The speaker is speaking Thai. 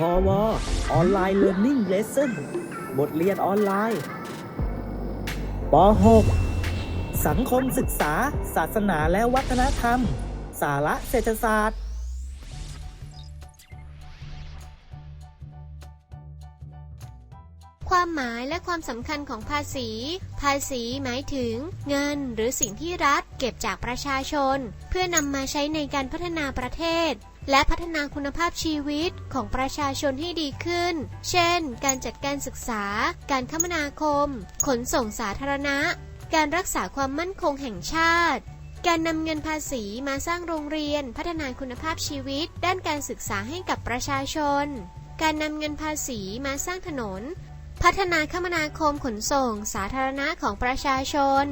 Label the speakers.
Speaker 1: พอวออนไลน์เรียน i ิ g เลส s o n บทเรียนออนไลน์ป .6 สังคมศึกษา ศาสนาและวัฒนธรรม สาระเศรษฐศาสตร์
Speaker 2: ความหมายและความสำคัญของภาษี ภาษีหมายถึง เงินหรือสิ่งที่รัฐเก็บจากประชาชน เพื่อนำมาใช้ในการพัฒนาประเทศ และพัฒนาคุณภาพชีวิตของประชาชนให้ดีขึ้น เช่น การจัดการศึกษา การคมนาคม ขนส่งสาธารณะ การรักษาความมั่นคงแห่งชาติการนำเงินภาษีมาสร้างโรงเรียนพัฒนาคุณภาพชีวิต ด้านการศึกษาให้กับประชาชน การนำเงินภาษีมาสร้างถนน พัฒนาคมนาคมขนส่งสาธารณะของประชาชน